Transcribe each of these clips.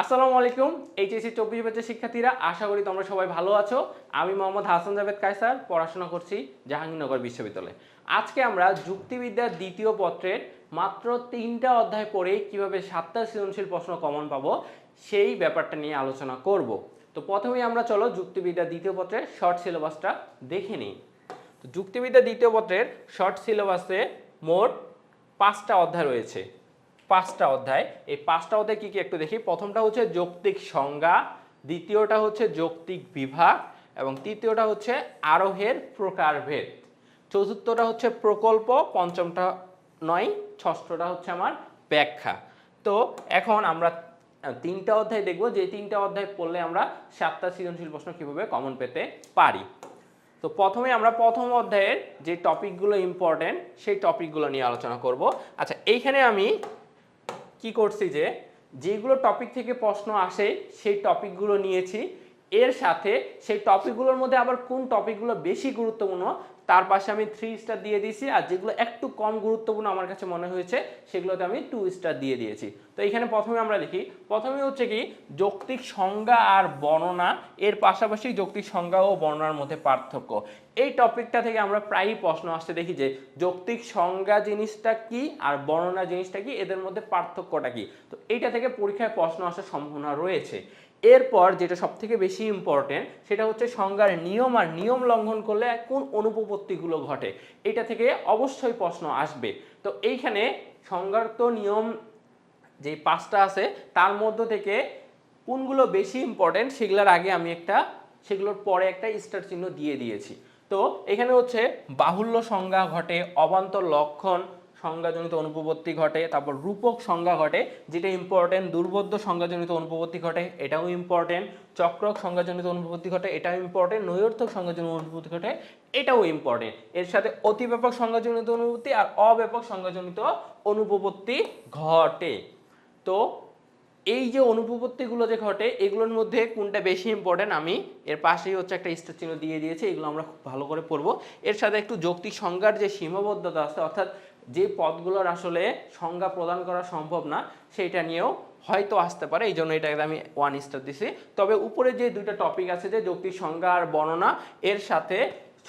আসসালামু আলাইকুম, এইচএসসি চব্বিশ বছর শিক্ষার্থীরা, আশা করি তোমরা সবাই ভালো আছো। আমি মোহাম্মদ হাসান জাভেদ কায়সার, পড়াশোনা করছি জাহাঙ্গীরনগর বিশ্ববিদ্যালয়ে। আজকে আমরা যুক্তিবিদ্যার দ্বিতীয় পত্রের মাত্র তিনটা অধ্যায় পড়ে কীভাবে সাতটা সৃজনশীল প্রশ্ন কমন পাবো, সেই ব্যাপারটা নিয়ে আলোচনা করব। তো প্রথমেই আমরা চলো যুক্তিবিদ্যার দ্বিতীয় পত্রের শর্ট সিলেবাসটা দেখে নিই। তো যুক্তিবিদ্যার দ্বিতীয় পত্রের শর্ট সিলেবাসে মোট পাঁচটা অধ্যায় রয়েছে। পাঁচটা অধ্যায়। এই পাঁচটা অধ্যায় কি কি একটু দেখি। প্রথমটা হচ্ছে যৌক্তিক সংজ্ঞা, দ্বিতীয়টা হচ্ছে যৌক্তিক বিভাগ, এবং তৃতীয়টা হচ্ছে আরোহের প্রকারভেদ। চতুর্থটা হচ্ছে প্রকল্প, পঞ্চমটা নয়, ষষ্ঠটা হচ্ছে আমার ব্যাখ্যা। তো এখন আমরা তিনটা অধ্যায় দেখব। যে তিনটা অধ্যায় পড়লে আমরা সাতটা সৃজনশীল প্রশ্ন কীভাবে কমন পেতে পারি? তো প্রথমে আমরা প্রথম অধ্যায়ের যে টপিকগুলো ইম্পর্টেন্ট সেই টপিকগুলো নিয়ে আলোচনা করব। আচ্ছা এইখানে আমি কি করছি যে যেগুলো টপিক থেকে প্রশ্ন আসে, সেই টপিকগুলো নিয়েছি। এর সাথে সেই টপিকগুলোর মধ্যে আবার কোন টপিকগুলো বেশি গুরুত্বপূর্ণ তার পাশে আমি থ্রি স্টার দিয়ে দিয়েছি, আর যেগুলো একটু কম গুরুত্বপূর্ণ আমার কাছে মনে হয়েছে, সেগুলোতে আমি টু স্টার দিয়ে দিয়েছি। তো এখানে প্রথমে আমরা দেখি, প্রথমে হচ্ছে কি, যৌক্তিক সংজ্ঞা আর বর্ণনা, এর পাশাপাশি যৌক্তিক সংজ্ঞা ও বর্ণনার মধ্যে পার্থক্য। এই টপিকটা থেকে আমরা প্রায়ই প্রশ্ন আসতে দেখি যে, যৌক্তিক সংজ্ঞা জিনিসটা কি আর বর্ণনা জিনিসটা কি, এদের মধ্যে পার্থক্যটা কি? তো এইটা থেকে পরীক্ষায় প্রশ্ন আসার সম্ভাবনা রয়েছে। এরপর যেটা সব থেকে বেশি ইম্পর্টেন্ট সেটা হচ্ছে সংজ্ঞার নিয়ম আর নিয়ম লঙ্ঘন করলে কোন অনুপপত্তিগুলো ঘটে? এটা থেকে অবশ্যই প্রশ্ন আসবে। তো এইখানে সংজ্ঞার তো নিয়ম যে পাঁচটা আছে, তার মধ্য থেকে কোনগুলো বেশি ইম্পর্টেন্ট সেগুলোর আগে আমি একটা, সেগুলোর পরে একটা স্টার চিহ্ন দিয়ে দিয়েছি। তো এখানে হচ্ছে বাহুল্য সংজ্ঞা ঘটে, অবান্তর লক্ষণ সংজ্ঞাজনিত অনুপপত্তি ঘটে, তারপর রূপক সংজ্ঞা ঘটে, যেটা ইম্পর্টেন্ট দুর্বোধ্য সংজ্ঞাজনিত অনুপপত্তি ঘটে, এটাও ইম্পর্টেন্ট চক্রক সংজ্ঞাজনিত অনুপপত্তি ঘটে, এটাও ইম্পর্টেন্ট নৈর্থক সংজ্ঞাজনিত অনুপপত্তি ঘটে, এটাও ইম্পর্টেন্ট এর সাথে অতিব্যাপক সংজ্ঞাজনিত অনুপপত্তি আর অব্যাপক সংজ্ঞাজনিত অনুপপত্তি ঘটে। তো এই যে অনুপপত্তিগুলো যে ঘটে, এগুলোর মধ্যে কোনটা বেশি ইম্পর্টেন্ট আমি এর পাশেই হচ্ছে একটা স্টার চিহ্ন দিয়ে দিয়েছি, এগুলো আমরা খুব ভালো করে পড়ব। এর সাথে একটু যৌক্তিক সংজ্ঞার যে সীমাবদ্ধতা আছে, অর্থাৎ যে পদগুলোর আসলে সংজ্ঞা প্রদান করা সম্ভব না, সেইটা নিয়েও হয়তো আসতে পারে এই জন্য এটাকে আমি ওয়ান স্টার দিছি। তবে উপরে যে দুইটা টপিক আছে যে যৌক্তিক সংজ্ঞা আর বর্ণনা, এর সাথে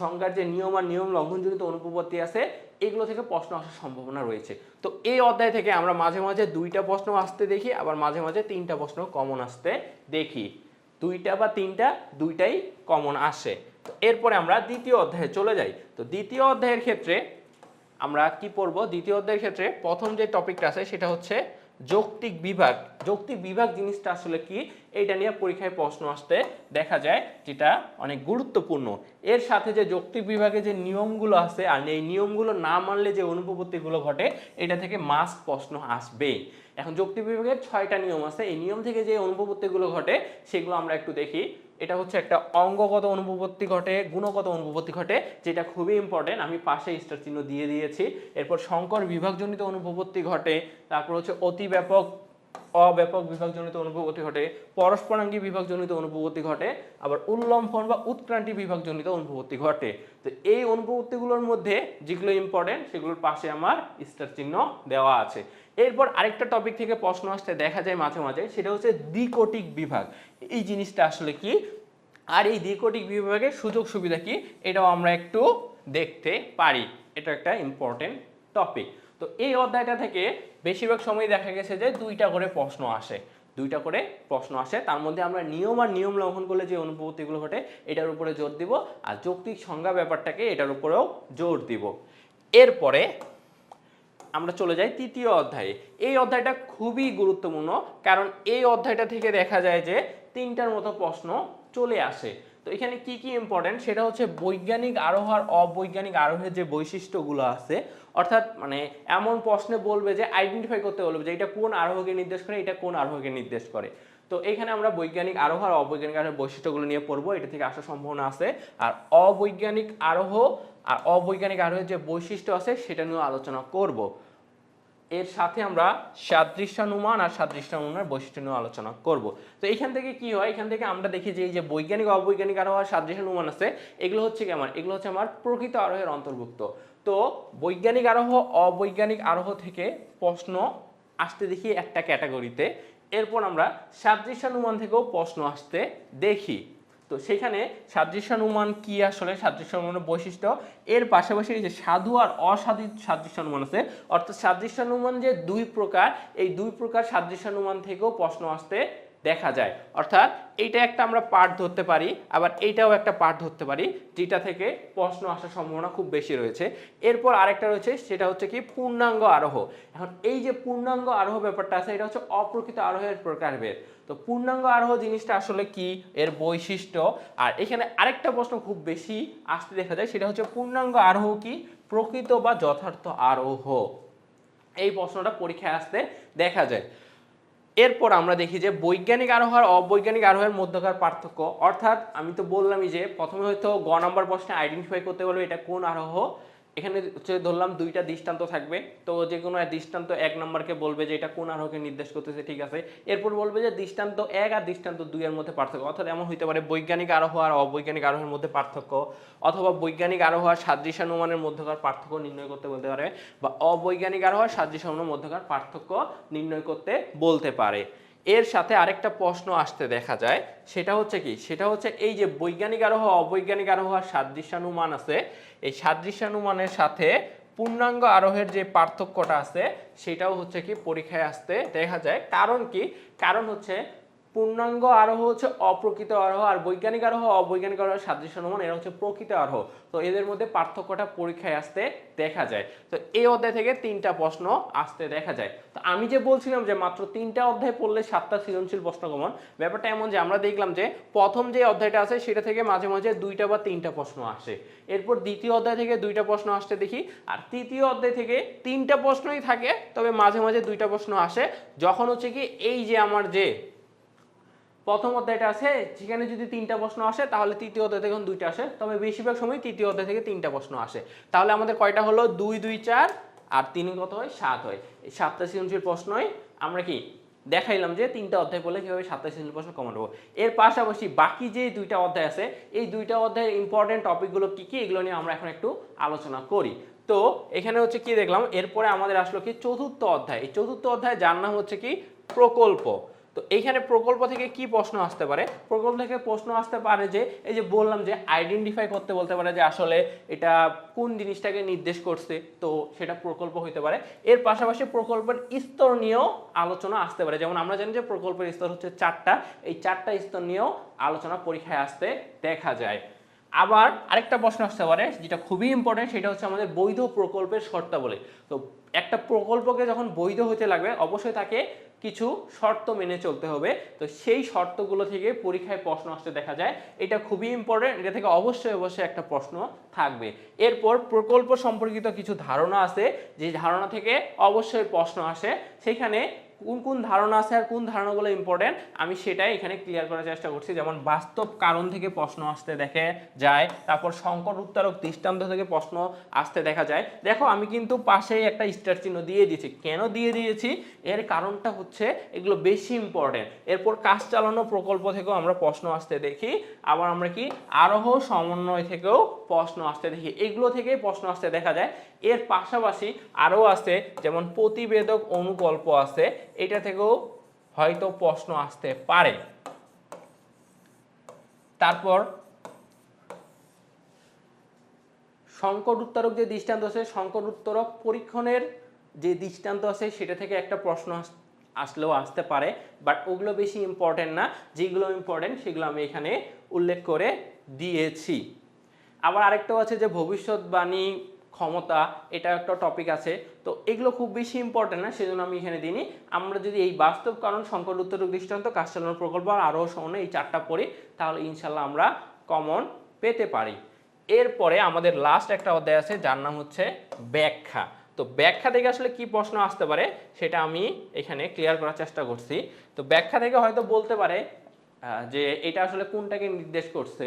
সংজ্ঞার যে নিয়ম আর নিয়ম লঙ্ঘনজনিত অনুপপত্তি আছে, এগুলো থেকে প্রশ্ন আসার সম্ভাবনা রয়েছে। তো এই অধ্যায় থেকে আমরা মাঝে মাঝে দুইটা প্রশ্ন আসতে দেখি, আবার মাঝে মাঝে তিনটা প্রশ্ন কমন আসতে দেখি। দুইটা বা তিনটা, দুইটাই কমন আসে। তো এরপরে আমরা দ্বিতীয় অধ্যায়ে চলে যাই। তো দ্বিতীয় অধ্যায়ের ক্ষেত্রে আমরা কি পড়ব? দ্বিতীয় অধ্যায়ের ক্ষেত্রে প্রথম যে টপিকটা আছে, সেটা হচ্ছে যৌক্তিক বিভাগ। যৌক্তিক বিভাগ জিনিসটা আসলে কি? এইটা নিয়ে পরীক্ষায় প্রশ্ন আসতে দেখা যায়, যেটা অনেক গুরুত্বপূর্ণ। এর সাথে যে যৌক্তিক বিভাগে যে নিয়মগুলো আছে, আর এই নিয়মগুলো না মানলে যে অনুপপত্তিগুলো ঘটে, এটা থেকে মাস্ক প্রশ্ন আসবেই এখন যৌক্তিক বিভাগের ছয়টা নিয়ম আছে। এই নিয়ম থেকে যে অনুপপত্তিগুলো ঘটে, সেগুলো আমরা একটু দেখি। এটা হচ্ছে একটা অঙ্গগত অনুপপত্তি ঘটে, গুণগত অনুপপত্তি ঘটে, যেটা খুবই ইম্পর্টেন্ট আমি পাশে স্টার চিহ্ন দিয়ে দিয়েছি। এরপর সংকর বিভাগজনিত অনুপপত্তি ঘটে, তারপর হচ্ছে অতি ব্যাপক অব্যাপক বিভাগজনিত অনুপপত্তি ঘটে, পরস্পরাঙ্গী বিভাগজনিত অনুপপত্তি ঘটে, আবার উল্লম্ফন বা উৎক্রান্তি বিভাগজনিত অনুপপত্তি ঘটে। তো এই অনুপপত্তিগুলোর মধ্যে যেগুলো ইম্পর্টেন্ট সেগুলোর পাশে আমার স্টার চিহ্ন দেওয়া আছে। এরপর আরেকটা টপিক থেকে প্রশ্ন আসতে দেখা যায় মাঝে মাঝে, সেটা হচ্ছে দ্বিকোটিক বিভাগ। এই জিনিসটা আসলে কি? আর এই দ্বিকোটিক বিভাগের সুযোগ সুবিধা কি? এটাও আমরা একটু দেখতে পারি। এটা একটা ইম্পর্টেন্ট টপিক তো এই অধ্যায়টা থেকে বেশিরভাগ সময় দেখা গেছে যে দুইটা করে প্রশ্ন আসে। দুইটা করে প্রশ্ন আসে, তার মধ্যে আমরা নিয়ম আর নিয়ম লঙ্ঘন করলে যে অনুভূতিগুলো ঘটে, এটার উপরে জোর দিব, আর যৌক্তিক সংজ্ঞা ব্যাপারটাকে এটার উপরেও জোর দিব। এরপরে আমরা চলে যাই তৃতীয় অধ্যায়ে। এই অধ্যায়টা খুবই গুরুত্বপূর্ণ, কারণ এই অধ্যায়টা থেকে দেখা যায় যে তিনটার মতো প্রশ্ন চলে আসে। তো এখানে কি কি ইম্পর্টেন্ট সেটা হচ্ছে বৈজ্ঞানিক আরোহ আর অবৈজ্ঞানিক আরোহের যে বৈশিষ্ট্যগুলো আছে। অর্থাৎ মানে এমন প্রশ্নে বলবে যে আইডেন্টিফাই করতে বলবে যে, এটা কোন আরোহকে নির্দেশ করে, এটা কোন আরোহকে নির্দেশ করে। তো এখানে আমরা বৈজ্ঞানিক আরোহ আর অবৈজ্ঞানিক আরোহের বৈশিষ্ট্যগুলো নিয়ে পড়ব। এটা থেকে আসার সম্ভাবনা আছে। আর অবৈজ্ঞানিক আরোহ আর অবৈজ্ঞানিক আরোহের যে বৈশিষ্ট্য আছে, সেটা নিয়ে আলোচনা করব। এর সাথে আমরা সাদৃশ্যানুমান আর সাদৃশ্যানুমানের বৈশিষ্ট্য নিয়ে আলোচনা করব। তো এখান থেকে কি হয়? এখান থেকে আমরা দেখি যে এই যে বৈজ্ঞানিক, অবৈজ্ঞানিক আরোহ আর সাদৃশ্যানুমান আছে, এগুলো হচ্ছে কি আমার এগুলো হচ্ছে আমার প্রকৃত আরোহের অন্তর্ভুক্ত। তো বৈজ্ঞানিক আরোহ, অবৈজ্ঞানিক আরোহ থেকে প্রশ্ন আসতে দেখি একটা ক্যাটাগরিতে। এরপর আমরা সাদৃশ্যানুমান থেকেও প্রশ্ন আসতে দেখি। তো সেখানে সাদৃশ্যানুমান কি আসলে? সাদৃশ্য অনুমানের বৈশিষ্ট্য। এর পাশাপাশি যে সাধু আর অসাধু সাদৃশ্য অনুমান আছে, অর্থাৎ সাদৃশ্যানুমান যে দুই প্রকার, এই দুই প্রকার সাদৃশ্যানুমান থেকেও প্রশ্ন আসতে দেখা যায়। অর্থাৎ এইটা একটা আমরা পার্ট ধরতে পারি, আবার এইটাও একটা পার্ট ধরতে পারি, যেটা থেকে প্রশ্ন আসার সম্ভাবনা খুব বেশি রয়েছে। এরপর আরেকটা রয়েছে, সেটা হচ্ছে কি পূর্ণাঙ্গ আরোহ। এখন এই যে পূর্ণাঙ্গ আরোহ ব্যাপারটা আছে, এটা হচ্ছে অপ্রকৃত আরোহের প্রকারভেদ। তো পূর্ণাঙ্গ আরোহ জিনিসটা আসলে কি? এর বৈশিষ্ট্য। আর এখানে আরেকটা প্রশ্ন খুব বেশি আসতে দেখা যায়, সেটা হচ্ছে পূর্ণাঙ্গ আরোহ কি? প্রকৃত বা যথার্থ আরোহ। এই প্রশ্নটা পরীক্ষায় আসতে দেখা যায়। এরপর আমরা দেখি যে বৈজ্ঞানিক আরোহ আর অবৈজ্ঞানিক আরোহের মধ্যকার পার্থক্য। অর্থাৎ আমি তো বললামই যে প্রথমে হয়তো গ নম্বর প্রশ্নে আইডেন্টিফাই করতে বলবে এটা কোন আরোহ এখানে হচ্ছে ধরলাম দুইটা দৃষ্টান্ত থাকবে। তো যে কোনো এক দৃষ্টান্ত এক নম্বরকে বলবে যে এটা কোন আরোহকে নির্দেশ করতেছে, ঠিক আছে। এরপর বলবে যে দৃষ্টান্ত এক আর দৃষ্টান্ত দুই এর মধ্যে পার্থক্য। অর্থাৎ এমন হইতে পারে বৈজ্ঞানিক আরোহ আর অবৈজ্ঞানিক আরোহের মধ্যে পার্থক্য। অথবা বৈজ্ঞানিক আরোহ আর সাদৃশ্যানুমানের মধ্যকার পার্থক্য নির্ণয় করতে বলতে পারে, বা অবৈজ্ঞানিক আরোহ আর সাদৃশ্যানুমানের মধ্যকার পার্থক্য নির্ণয় করতে বলতে পারে। এর সাথে আরেকটা প্রশ্ন আসতে দেখা যায়, সেটা হচ্ছে কি? সেটা হচ্ছে এই যে বৈজ্ঞানিক আরোহ, অবৈজ্ঞানিক আরোহ আর সাদৃশ্যানুমান আছে, এই সাদৃশ্যানুমানের সাথে পূর্ণাঙ্গ আরোহের যে পার্থক্যটা আছে, সেটাও হচ্ছে কি পরীক্ষায় আসতে দেখা যায়। কারণ কি? কারণ হচ্ছে পূর্ণাঙ্গ আরোহ হচ্ছে অপ্রকৃত আরোহ, আর বৈজ্ঞানিক আরোহ, অবৈজ্ঞানিক আরোহ, সাদৃশ্য অনুমান, এরা হচ্ছে প্রকৃত আরোহ। তো এদের মধ্যে পার্থক্যটা পরীক্ষায় আসতে দেখা যায়। তো এই অধ্যায় থেকে তিনটা প্রশ্ন আসতে দেখা যায়। তো আমি যে বলছিলাম যে মাত্র তিনটা অধ্যায় পড়লে সাতটা সৃজনশীল প্রশ্ন কমন, ব্যাপারটা এমন যে আমরা দেখলাম যে প্রথম যে অধ্যায়টা আছে সেটা থেকে মাঝে মাঝে দুইটা বা তিনটা প্রশ্ন আসে। এরপর দ্বিতীয় অধ্যায় থেকে দুইটা প্রশ্ন আসতে দেখি, আর তৃতীয় অধ্যায় থেকে তিনটা প্রশ্নই থাকে, তবে মাঝে মাঝে দুইটা প্রশ্ন আসে। যখন হচ্ছে কি এই যে আমার যে প্রথম অধ্যায়টা আছে, যেখানে যদি তিনটা প্রশ্ন আসে, তাহলে তৃতীয় অধ্যায় থেকে দুইটা আসে। তবে বেশিরভাগ সময় তৃতীয় অধ্যায় থেকে তিনটা প্রশ্ন আসে। তাহলে আমাদের কয়টা হলো? দুই দুই, চার, আর তিন কত হয়? সাত হয়। এই সাতটা সৃজনশীল প্রশ্নই আমরা কি দেখাইলাম যে তিনটা অধ্যায় বলে কীভাবে সাতটা সৃজনশীল প্রশ্ন কমন হব। এর পাশাপাশি বাকি যে দুইটা অধ্যায় আছে, এই দুইটা অধ্যায়ের ইম্পর্টেন্ট টপিকগুলো কী কী, এগুলো নিয়ে আমরা এখন একটু আলোচনা করি। তো এখানে হচ্ছে কি দেখলাম, এরপরে আমাদের আসলো কি চতুর্থ অধ্যায়। এই চতুর্থ অধ্যায় যার নাম হচ্ছে কি প্রকল্প। তো এইখানে প্রকল্প থেকে কি প্রশ্ন আসতে পারে? প্রকল্প থেকে প্রশ্ন আসতে পারে যে, এই যে বললাম যে আইডেন্টিফাই করতে বলতে পারে যে আসলে এটা কোন জিনিসটাকে নির্দেশ করছে, তো সেটা প্রকল্প হইতে পারে। এর পাশাপাশি প্রকল্পের স্তর নিয়েও আলোচনা আসতে পারে। যেমন আমরা জানি যে প্রকল্পের স্তর হচ্ছে চারটা। এই চারটা স্তর নিয়েও আলোচনা পরীক্ষায় আসতে দেখা যায়। আবার আরেকটা প্রশ্ন আসতে পারে, যেটা খুবই ইম্পর্টেন্ট সেটা হচ্ছে আমাদের বৈধ প্রকল্পের শর্তাবলী। তো একটা প্রকল্পকে যখন বৈধ হতে লাগবে, অবশ্যই তাকে কিছু শর্ত মেনে চলতে হবে। তো সেই শর্তগুলো থেকে পরীক্ষায় প্রশ্ন আসতে দেখা যায়। এটা খুবই ইম্পর্টেন্ট এটা থেকে অবশ্যই অবশ্যই একটা প্রশ্ন থাকবে। এরপর প্রকল্প সম্পর্কিত কিছু ধারণা আছে। যে ধারণা থেকে অবশ্যই প্রশ্ন আসে। সেখানে কোন কোন ধারণা আছে আর কোন ধারণাগুলো ইম্পর্টেন্ট আমি সেটাই এখানে ক্লিয়ার করার চেষ্টা করছি। যেমন বাস্তব কারণ থেকে প্রশ্ন আসতে দেখে যায়, তারপর সংকট উত্তারক দৃষ্টান্ত থেকে প্রশ্ন আসতে দেখা যায়। দেখো, আমি কিন্তু পাশেই একটা স্টার চিহ্ন দিয়ে দিয়েছি। কেন দিয়ে দিয়েছি? এর কারণটা হচ্ছে এগুলো বেশি ইম্পর্টেন্ট এরপর কাজ চালানো প্রকল্প থেকেও আমরা প্রশ্ন আসতে দেখি। আবার আমরা কি? আরোহ সমন্বয় থেকেও প্রশ্ন আসতে দেখি। এগুলো থেকেই প্রশ্ন আসতে দেখা যায়। এর পাশাপাশি আরও আছে যেমন প্রতিবেদক অনুকল্প আছে, এটা থেকেও হয়তো প্রশ্ন আসতে পারে। তারপর সংকট উত্তরক যে দৃষ্টান্ত আছে, সংকট উত্তরক পরীক্ষণের যে দৃষ্টান্ত আছে, সেটা থেকে একটা প্রশ্ন আসলেও আসতে পারে, বাট ওগুলো বেশি ইম্পর্টেন্ট না। যেগুলো ইম্পর্টেন্ট সেগুলো আমি এখানে উল্লেখ করে দিয়েছি। আবার আরেকটাও আছে যে ভবিষ্যৎবাণী ক্ষমতা, এটা একটা টপিক আছে। তো এগুলো খুব বেশি ইম্পর্টেন্ট না, সেজন্য আমি এখানে দিইনি। আমরা যদি এই বাস্তব কারণ, সংকট উত্তরক দৃষ্টান্ত, কাজ চালানোর প্রকল্প আর আরও সময় এই চারটা পড়ি, তাহলে ইনশাল্লাহ আমরা কমন পেতে পারি। এরপরে আমাদের লাস্ট একটা অধ্যায় আছে, যার নাম হচ্ছে ব্যাখ্যা। তো ব্যাখ্যা থেকে আসলে কি প্রশ্ন আসতে পারে, সেটা আমি এখানে ক্লিয়ার করার চেষ্টা করছি। তো ব্যাখ্যা থেকে হয়তো বলতে পারে যে এটা আসলে কোনটাকে নির্দেশ করছে।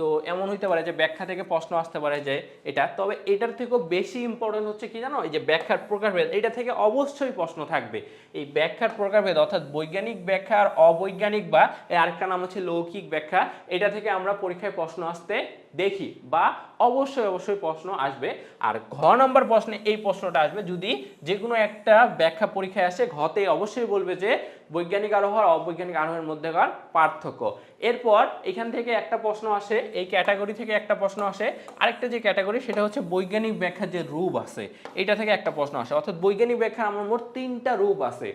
তো এমন হইতে পারে যে ব্যাখ্যা থেকে প্রশ্ন আসতে পারে যে এটা। তবে এটার থেকেও বেশি ইম্পর্টেন্ট হচ্ছে কি জানো? এই যে ব্যাখ্যার প্রকারভেদ এটা থেকে অবশ্যই প্রশ্ন থাকবে। এই ব্যাখ্যার প্রকারভেদ, অর্থাৎ বৈজ্ঞানিক ব্যাখ্যা আর অবৈজ্ঞানিক বা আরেকটা নাম হচ্ছে লৌকিক ব্যাখ্যা, এটা থেকে আমরা পরীক্ষায় প্রশ্ন আসতে দেখি বা অবশ্যই অবশ্যই প্রশ্ন আসবে। আর ঘ নম্বর প্রশ্নে এই প্রশ্নটা আসবে, যদি যে কোনো একটা ব্যাখ্যা পরীক্ষায় আসে ঘতে অবশ্যই বলবে যে বৈজ্ঞানিক আরোহ আর অবৈজ্ঞানিক আরোহের মধ্যেকার পার্থক্য। এরপর এখান থেকে একটা প্রশ্ন আসে, এই ক্যাটাগরি থেকে একটা প্রশ্ন আসে। আরেকটা যে ক্যাটাগরি, সেটা হচ্ছে বৈজ্ঞানিক ব্যাখ্যার যে রূপ আছে এটা থেকে একটা প্রশ্ন আসে। অর্থাৎ বৈজ্ঞানিক ব্যাখ্যার আমার মোট তিনটা রূপ আছে।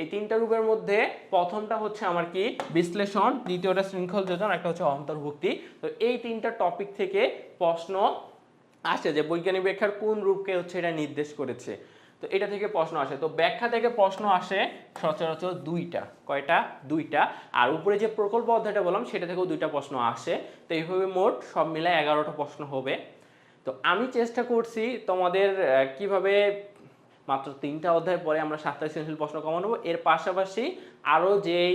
এই তিনটা রূপের মধ্যে প্রথমটা হচ্ছে আমার কি? বিশ্লেষণ, দ্বিতীয়টা শৃঙ্খল যোজন একটা হচ্ছে অন্তর্ভুক্তি। তো এই তিনটা টপিক থেকে প্রশ্ন আসে যে বৈজ্ঞানিক ব্যাখ্যার কোন রূপকে হচ্ছে এটা নির্দেশ করেছে। তো এটা থেকে প্রশ্ন আসে। তো ব্যাখ্যা থেকে প্রশ্ন আসে সচরাচর দুইটা, কয়টা? দুইটা। আর উপরে যে প্রকল্প অধ্যায়টা বললাম, সেটা থেকেও দুইটা প্রশ্ন আসে। তো এইভাবে মোট সব মিলে এগারোটা প্রশ্ন হবে। তো আমি চেষ্টা করছি তোমাদের কীভাবে মাত্র তিনটা অধ্যায় পরে আমরা সাতটা সৃজনশীল প্রশ্ন কমানো এর পাশাপাশি আরও যেই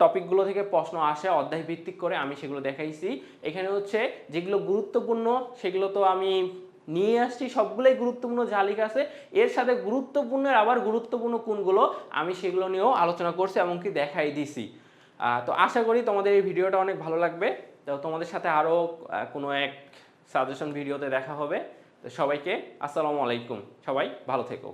টপিকগুলো থেকে প্রশ্ন আসে অধ্যায় ভিত্তিক করে আমি সেগুলো দেখাইছি। এখানে হচ্ছে যেগুলো গুরুত্বপূর্ণ, সেগুলো তো আমি নিয়ে আসছি, সবগুলোই গুরুত্বপূর্ণ ঝালিক আছে। এর সাথে গুরুত্বপূর্ণের আবার গুরুত্বপূর্ণ কোনগুলো, আমি সেগুলো নিয়েও আলোচনা করছি এমনকি দেখাই দিছি। তো আশা করি তোমাদের এই ভিডিওটা অনেক ভালো লাগবে। তো তোমাদের সাথে আরও কোনো এক সাজেশন ভিডিওতে দেখা হবে। তো সবাইকে আসসালামু আলাইকুম। সবাই ভালো থেকো।